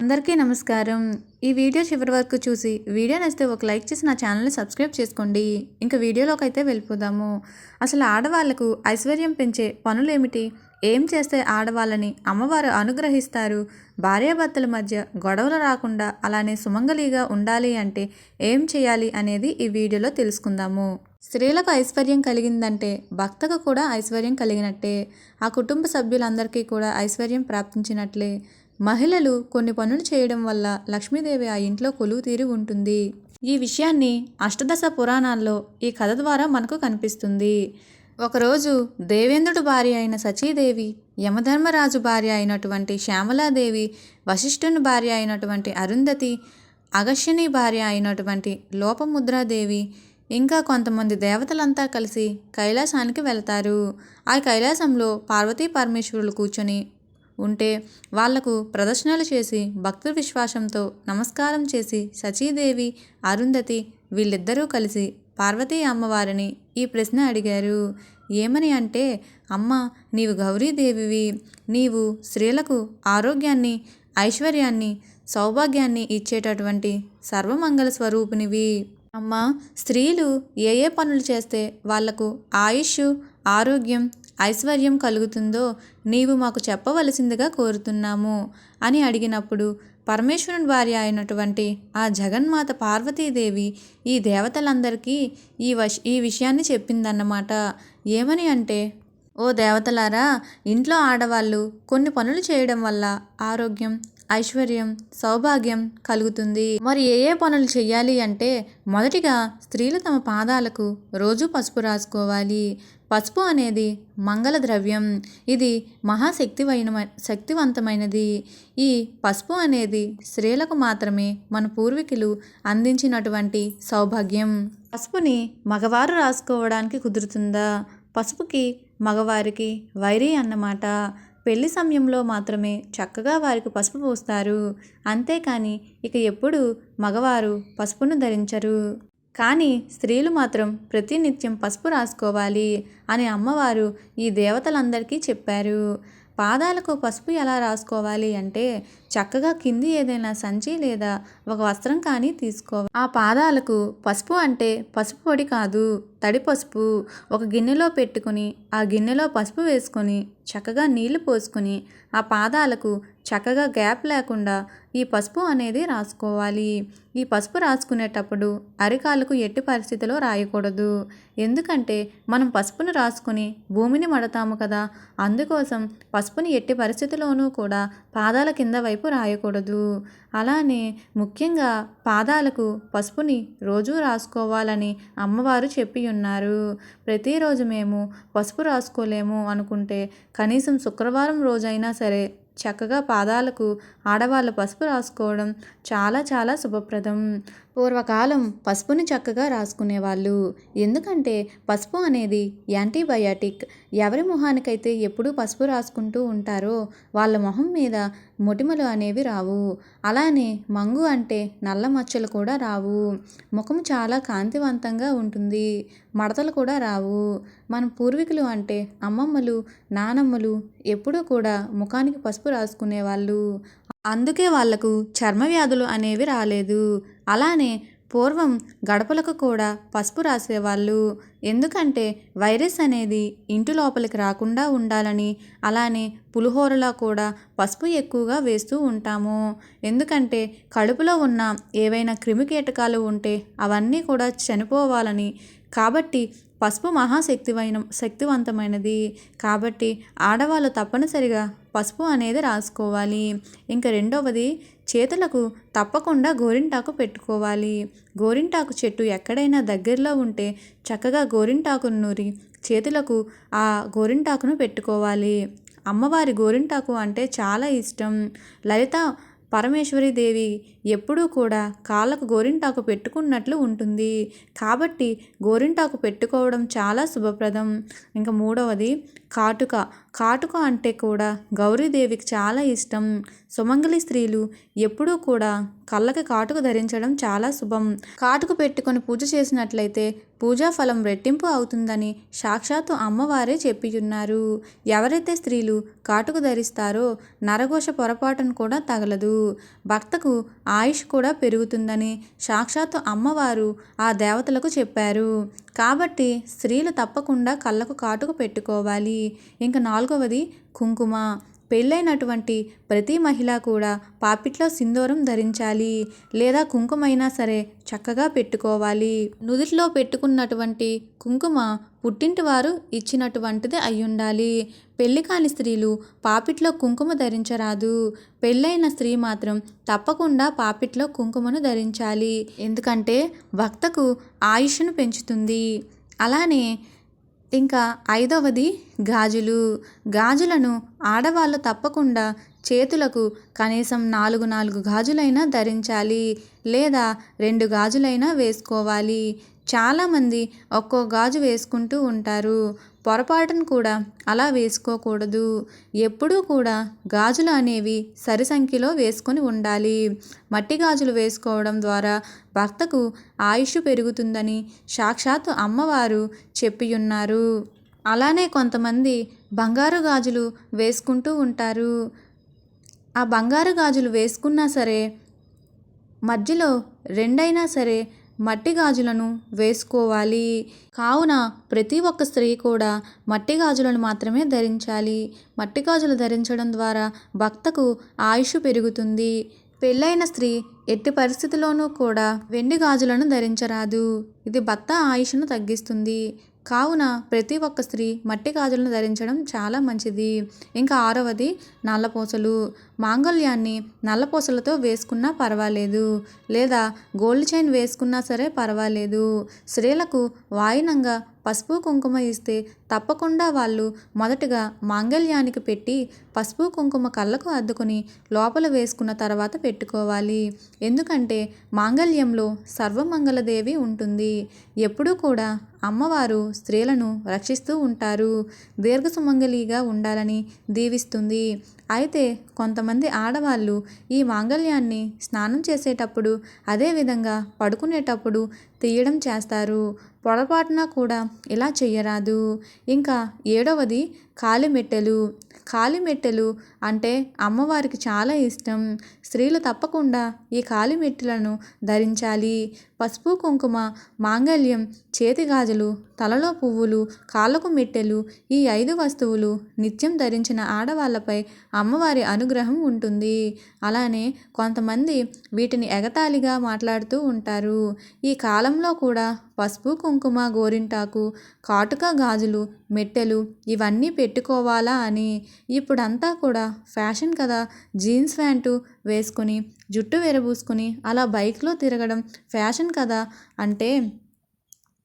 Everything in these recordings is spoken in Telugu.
అందరికీ నమస్కారం. ఈ వీడియో చివరి వరకు చూసి వీడియో నచ్చితే ఒక లైక్ చేసి నా ఛానల్ని సబ్స్క్రైబ్ చేసుకోండి. ఇంకా వీడియోలోకి అయితే వెళ్ళిపోదాము. అసలు ఆడవాళ్ళకు ఐశ్వర్యం పెంచే పనులు ఏమిటి? ఏం చేస్తే ఆడవాళ్ళని అమ్మవారు అనుగ్రహిస్తారు? భార్యాభర్తల మధ్య గొడవలు రాకుండా అలానే సుమంగలిగా ఉండాలి అంటే ఏం చేయాలి అనేది ఈ వీడియోలో తెలుసుకుందాము. స్త్రీలకు ఐశ్వర్యం కలిగిందంటే భక్తకు కూడా ఐశ్వర్యం కలిగినట్టే. ఆ కుటుంబ సభ్యులందరికీ కూడా ఐశ్వర్యం ప్రాప్తించినట్లే. మహిళలు కొన్ని పనులు చేయడం వల్ల లక్ష్మీదేవి ఆ ఇంట్లో కొలువు తీరి ఉంటుంది. ఈ విషయాన్ని అష్టదశ పురాణాల్లో ఈ కథ ద్వారా మనకు కనిపిస్తుంది. ఒకరోజు దేవేంద్రుడు భార్య అయిన సచీదేవి యమధర్మరాజు భార్య అయినటువంటి శ్యామలాదేవి వశిష్ఠుని భార్య అయినటువంటి అరుంధతి అగశ్యని భార్య అయినటువంటి లోపముద్రాదేవి ఇంకా కొంతమంది దేవతలంతా కలిసి కైలాసానికి వెళ్తారు. ఆ కైలాసంలో పార్వతీ పరమేశ్వరులు కూర్చొని ఉంటే వాళ్ళకు ప్రదర్శనలు చేసి భక్త విశ్వాసంతో నమస్కారం చేసి సచీదేవి అరుంధతి వీళ్ళిద్దరూ కలిసి పార్వతీ అమ్మవారిని ఈ ప్రశ్న అడిగారు. ఏమని అంటే అమ్మ నీవు గౌరీదేవివి. నీవు స్త్రీలకు ఆరోగ్యాన్ని ఐశ్వర్యాన్ని సౌభాగ్యాన్ని ఇచ్చేటటువంటి సర్వమంగళ స్వరూపినివి. అమ్మ స్త్రీలు ఏ ఏ పనులు చేస్తే వాళ్ళకు ఆయుష్ ఆరోగ్యం ఐశ్వర్యం కలుగుతుందో నీవు మాకు చెప్పవలసిందిగా కోరుతున్నాము అని అడిగినప్పుడు పరమేశ్వరుని భార్య అయినటువంటి ఆ జగన్మాత పార్వతీదేవి ఈ దేవతలందరికీ ఈ వశ ఈ విషయాన్ని చెప్పిందన్నమాట. ఏమని అంటే ఓ దేవతలారా ఇంట్లో ఆడవాళ్ళు కొన్ని పనులు చేయడం వల్ల ఆరోగ్యం ఐశ్వర్యం సౌభాగ్యం కలుగుతుంది. మరి ఏ ఏ పనులు చేయాలి అంటే మొదటిగా స్త్రీలు తమ పాదాలకు రోజు పసుపు రాసుకోవాలి. పసుపు అనేది మంగళ ద్రవ్యం. ఇది మహాశక్తివైన శక్తివంతమైనది. ఈ పసుపు అనేది స్త్రీలకు మాత్రమే మన పూర్వీకులు అందించినటువంటి సౌభాగ్యం. పసుపుని మగవారు రాసుకోవడానికి కుదురుతుందా? పసుపుకి మగవారికి వైరి అన్నమాట. పెళ్ళి సమయంలో మాత్రమే చక్కగా వారికి పసుపు పూస్తారు. అంతేకాని ఇక ఎప్పుడు మగవారు పసుపును ధరించరు. కానీ స్త్రీలు మాత్రం ప్రతినిత్యం పసుపు రాసుకోవాలి అని అమ్మవారు ఈ దేవతలందరికీ చెప్పారు. పాదాలకు పసుపు ఎలా రాసుకోవాలి అంటే చక్కగా కింది ఏదైనా సంచి లేదా ఒక వస్త్రం కానీ తీసుకోవాలి. ఆ పాదాలకు పసుపు అంటే పసుపు పొడి కాదు. తడి పసుపు ఒక గిన్నెలో పెట్టుకుని ఆ గిన్నెలో పసుపు వేసుకొని చక్కగా నీళ్ళు పోసుకొని ఆ పాదాలకు చక్కగా గ్యాప్ లేకుండా ఈ పసుపు అనేది రాసుకోవాలి. ఈ పసుపు రాసుకునేటప్పుడు అరికాలకు ఎట్టి పరిస్థితిలో రాయకూడదు. ఎందుకంటే మనం పసుపును రాసుకుని భూమిని మడతాము కదా అందుకోసం పసుపుని ఎట్టి పరిస్థితిలోనూ కూడా పాదాల కింద వైపు రాయకూడదు. అలానే ముఖ్యంగా పాదాలకు పసుపుని రోజు రాసుకోవాలని అమ్మవారు చెప్పి ఉన్నారు. ప్రతిరోజు మేము పసుపు రాసుకోలేము అనుకుంటే కనీసం శుక్రవారం రోజైనా సరే చక్కగా పాదాలకు ఆడవాళ్ళు పసుపు రాసుకోవడం చాలా చాలా శుభప్రదం. పూర్వకాలం పసుపుని చక్కగా రాసుకునేవాళ్ళు. ఎందుకంటే పసుపు అనేది యాంటీబయాటిక్. ఎవరి మొహానికైతే ఎప్పుడూ పసుపు రాసుకుంటూ ఉంటారో వాళ్ళ మొహం మీద మొటిమలు అనేవి రావు. అలానే మంగు అంటే నల్ల మచ్చలు కూడా రావు. ముఖం చాలా కాంతివంతంగా ఉంటుంది. మడతలు కూడా రావు. మన పూర్వీకులు అంటే అమ్మమ్మలు నానమ్మలు ఎప్పుడూ కూడా ముఖానికి పసుపు రాసుకునేవాళ్ళు. అందుకే వాళ్ళకు చర్మ వ్యాధులు అనేవి రాలేదు. అలానే పూర్వం గడపలకు కూడా పసుపు రాసేవాళ్ళు. ఎందుకంటే వైరస్ అనేది ఇంటి లోపలికి రాకుండా ఉండాలని అలానే పులిహోరలో కూడా పసుపు ఎక్కువగా వేస్తూ ఉంటాము. ఎందుకంటే కడుపులో ఉన్న ఏవైనా క్రిమికీటకాలు ఉంటే అవన్నీ కూడా చనిపోవాలని. కాబట్టి పసుపు మహాశక్తివైన శక్తివంతమైనది. కాబట్టి ఆడవాళ్ళు తప్పనిసరిగా పసుపు అనేది రాసుకోవాలి. ఇంకా రెండవది చేతులకు తప్పకుండా గోరింటాకు పెట్టుకోవాలి. గోరింటాకు చెట్టు ఎక్కడైనా దగ్గరలో ఉంటే చక్కగా గోరింటాకును నూరి చేతులకు ఆ గోరింటాకును పెట్టుకోవాలి. అమ్మవారి గోరింటాకు అంటే చాలా ఇష్టం. లలిత పరమేశ్వరి దేవి ఎప్పుడూ కూడా కాళ్ళకు గోరింటాకు పెట్టుకున్నట్లు ఉంటుంది. కాబట్టి గోరింటాకు పెట్టుకోవడం చాలా శుభప్రదం. ఇంకా మూడవది కాటుక. కాటుక అంటే కూడా గౌరీదేవికి చాలా ఇష్టం. సుమంగలి స్త్రీలు ఎప్పుడూ కూడా కళ్ళకి కాటుక ధరించడం చాలా శుభం. కాటుక పెట్టుకొని పూజ చేసినట్లయితే పూజా ఫలం రెట్టింపు అవుతుందని సాక్షాత్తు అమ్మవారే చెప్పియున్నారు. ఎవరైతే స్త్రీలు కాటుక ధరిస్తారో నరఘోష పొరపాటును కూడా తగలదు. భక్తకు ఆయుష్ కూడా పెరుగుతుందని సాక్షాత్తు అమ్మవారు ఆ దేవతలకు చెప్పారు. కాబట్టి స్త్రీలు తప్పకుండా కళ్ళకు కాటుక పెట్టుకోవాలి. ఇంకా నాలుగవది కుంకుమ. పెళ్ళైనటువంటి ప్రతి మహిళ కూడా పాపిట్లో సింధూరం ధరించాలి లేదా కుంకుమైనా సరే చక్కగా పెట్టుకోవాలి. నుదుటిలో పెట్టుకున్నటువంటి కుంకుమ పుట్టింటి వారు ఇచ్చినటువంటిది అయ్యుండాలి పెళ్ళి కాని స్త్రీలు పాపిట్లో కుంకుమ ధరించరాదు. పెళ్ళైన స్త్రీ మాత్రం తప్పకుండా పాపిట్లో కుంకుమను ధరించాలి. ఎందుకంటే భక్తకు ఆయుష్ను పెంచుతుంది. అలానే ఇంకా ఐదవది గాజులు. గాజులను ఆడవాళ్ళు తప్పకుండా చేతులకు కనీసం నాలుగు నాలుగు గాజులైనా ధరించాలి లేదా రెండు గాజులైనా వేసుకోవాలి. చాలామంది ఒక్కో గాజు వేసుకుంటూ ఉంటారు. పొరపాటును కూడా అలా వేసుకోకూడదు. ఎప్పుడూ కూడా గాజులు అనేవి సరి సంఖ్యలో వేసుకొని ఉండాలి. మట్టి గాజులు వేసుకోవడం ద్వారా భర్తకు ఆయుష్ పెరుగుతుందని సాక్షాత్తు అమ్మవారు చెప్పియున్నారు. అలానే కొంతమంది బంగారు గాజులు వేసుకుంటూ ఉంటారు. ఆ బంగారు గాజులు వేసుకున్నా సరే మధ్యలో రెండైనా సరే మట్టి గాజులను వేసుకోవాలి. కావున ప్రతి ఒక్క స్త్రీ కూడా మట్టి గాజులను మాత్రమే ధరించాలి. మట్టి గాజులు ధరించడం ద్వారా భక్తకు ఆయుష్ పెరుగుతుంది. పెళ్ళైన స్త్రీ ఎట్టి పరిస్థితిలోనూ కూడా వెండి గాజులను ధరించరాదు. ఇది భర్త ఆయుష్ను తగ్గిస్తుంది. కావున ప్రతి ఒక్క స్త్రీ మట్టి గాజులను ధరించడం చాలా మంచిది. ఇంకా ఆరవది నల్లపూసలు. మాంగళ్యాన్ని నల్లపూసలతో వేసుకున్నా పర్వాలేదు. లేదా గోల్డ్ చైన్ వేసుకున్నా సరే పర్వాలేదు. స్త్రీలకు వాయినంగా పసుపు కుంకుమ ఇస్తే తప్పకుండా వాళ్ళు మొదటగా మాంగళ్యానికి పెట్టి పసుపు కుంకుమ కళ్ళకు అద్దుకుని లోపల వేసుకున్న తర్వాత పెట్టుకోవాలి. ఎందుకంటే మాంగళ్యంలో సర్వమంగళదేవి ఉంటుంది. ఎప్పుడూ కూడా అమ్మవారు స్త్రీలను రక్షిస్తూ ఉంటారు. దీర్ఘసుమంగళిగా ఉండాలని దీవిస్తుంది. అయితే కొంతమంది ఆడవాళ్ళు ఈ మాంగళ్యాన్ని స్నానం చేసేటప్పుడు అదేవిధంగా పడుకునేటప్పుడు తీయడం చేస్తారు. పొరపాటున కూడా ఇలా చేయరాదు ఇంకా ఏడవది కాలిమెట్టెలు. కాలిమెట్టెలు అంటే అమ్మవారికి చాలా ఇష్టం. స్త్రీలు తప్పకుండా ఈ కాలిమెట్టెలను ధరించాలి. పసుపు కుంకుమ మాంగళ్యం చేతి గాజులు తలలో పువ్వులు కాళ్ళకు మెట్టెలు ఈ ఐదు వస్తువులు నిత్యం ధరించిన ఆడవాళ్ళపై అమ్మవారి అనుగ్రహం ఉంటుంది. అలానే కొంతమంది వీటిని ఎగతాళిగా మాట్లాడుతూ ఉంటారు. ఈ కాల కాలంలో కూడా పసుపు కుంకుమ గోరింటాకు కాటుక గాజులు మెట్టెలు ఇవన్నీ పెట్టుకోవాలా అని ఇప్పుడంతా కూడా ఫ్యాషన్ కదా. జీన్స్ ప్యాంటు వేసుకొని జుట్టు విరబూసుకొని అలా బైక్లో తిరగడం ఫ్యాషన్ కదా. అంటే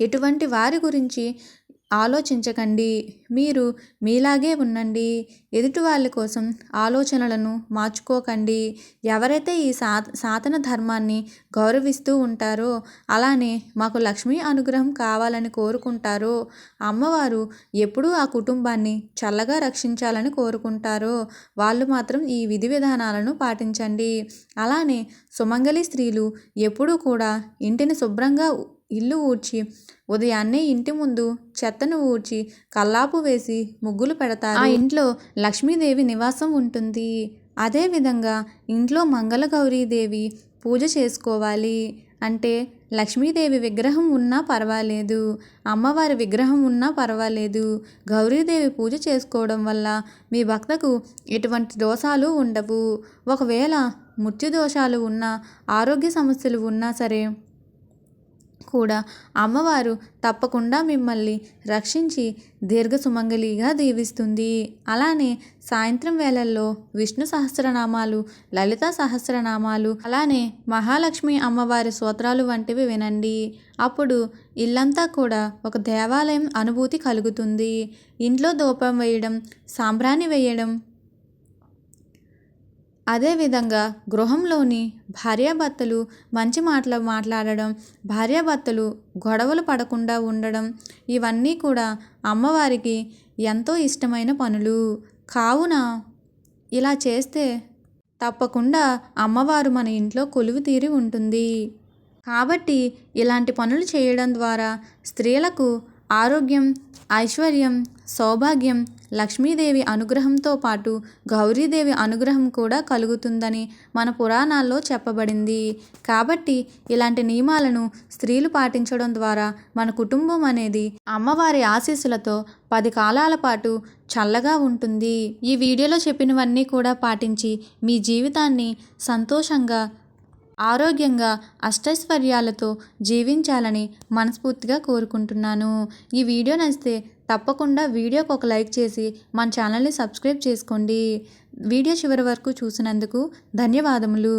ఎటువంటి వారి గురించి ఆలోచించకండి. మీరు మీలాగే ఉండండి. ఎదుటి వాళ్ళ కోసం ఆలోచనలను మార్చుకోకండి. ఎవరైతే ఈ సా సాధన ధర్మాన్ని గౌరవిస్తూ ఉంటారో అలానే మాకు లక్ష్మీ అనుగ్రహం కావాలని కోరుకుంటారో అమ్మవారు ఎప్పుడూ ఆ కుటుంబాన్ని చల్లగా రక్షించాలని కోరుకుంటారో వాళ్ళు మాత్రం ఈ విధి విధానాలను పాటించండి. అలానే సుమంగళి స్త్రీలు ఎప్పుడూ కూడా ఇంటిని శుభ్రంగా ఇల్లు ఊడ్చి ఉదయాన్నే ఇంటి ముందు చెత్తను ఊడ్చి కల్లాపు వేసి ముగ్గులు పెడతారు. ఆ ఇంట్లో లక్ష్మీదేవి నివాసం ఉంటుంది. అదేవిధంగా ఇంట్లో మంగళగౌరీదేవి పూజ చేసుకోవాలి అంటే లక్ష్మీదేవి విగ్రహం ఉన్నా పర్వాలేదు అమ్మవారి విగ్రహం ఉన్నా పర్వాలేదు. గౌరీదేవి పూజ చేసుకోవడం వల్ల మీ భక్తకు ఎటువంటి దోషాలు ఉండవు. ఒకవేళ మృత్యు దోషాలు ఉన్నా ఆరోగ్య సమస్యలు ఉన్నా సరే కూడా అమ్మవారు తప్పకుండా మిమ్మల్ని రక్షించి దీర్ఘ సుమంగళిగా దీవిస్తుంది. అలానే సాయంత్రం వేళల్లో విష్ణు సహస్రనామాలు లలిత సహస్రనామాలు అలానే మహాలక్ష్మి అమ్మవారి సూత్రాలు వంటివి వినండి. అప్పుడు ఇల్లంతా కూడా ఒక దేవాలయం అనుభూతి కలుగుతుంది. ఇంట్లో దూపం వేయడం సాంబ్రాణి వేయడం అదేవిధంగా గృహంలోని భార్యాభర్తలు మంచి మాటలు మాట్లాడడం భార్యాభర్తలు గొడవలు పడకుండా ఉండడం ఇవన్నీ కూడా అమ్మవారికి ఎంతో ఇష్టమైన పనులు. కావున ఇలా చేస్తే తప్పకుండా అమ్మవారు మన ఇంట్లో కొలువు తీరి ఉంటుంది. కాబట్టి ఇలాంటి పనులు చేయడం ద్వారా స్త్రీలకు ఆరోగ్యం ఐశ్వర్యం సౌభాగ్యం లక్ష్మీదేవి అనుగ్రహంతో పాటు గౌరీదేవి అనుగ్రహం కూడా కలుగుతుందని మన పురాణాల్లో చెప్పబడింది. కాబట్టి ఇలాంటి నియమాలను స్త్రీలు పాటించడం ద్వారా మన కుటుంబం అనేది అమ్మవారి ఆశీస్సులతో పది కాలాల పాటు చల్లగా ఉంటుంది. ఈ వీడియోలో చెప్పినవన్నీ కూడా పాటించి మీ జీవితాన్ని సంతోషంగా ఆరోగ్యంగా అష్టైశ్వర్యాలతో జీవించాలని మనస్ఫూర్తిగా కోరుకుంటున్నాను. ఈ వీడియో నచ్చితే తప్పకుండా వీడియోకి ఒక లైక్ చేసి మన ఛానల్ని సబ్స్క్రైబ్ చేసుకోండి. వీడియో చివరి వరకు చూసినందుకు ధన్యవాదములు.